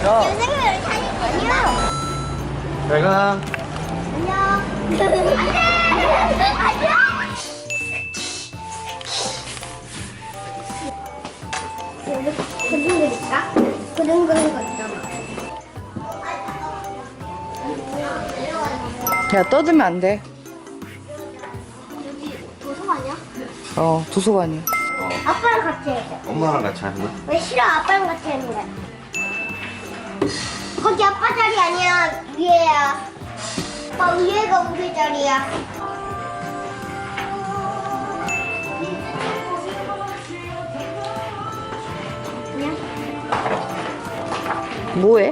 다니거든요. 내가 안녕. 안돼. 안녕. 여기 그림 그릴까? 그림 그린 거 있잖아. 야, 떠들면 안 돼. 여기 도서관이야? 어, 도서관이야. 아빠랑 같이 해야 돼. 엄마랑 같이 하는 거야? 왜 싫어? 아빠랑 같이 하는 거야. 거기 아빠 자리 아니야. 위에야. 아빠 위에가 우리 자리야. 그냥 뭐해?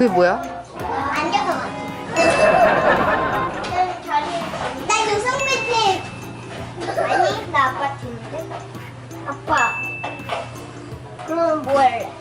그게 뭐야? 앉아서 가. 나 유성배 팀. 아니, 나 아빠 팀인데. 아빠. 그럼 뭐 할래?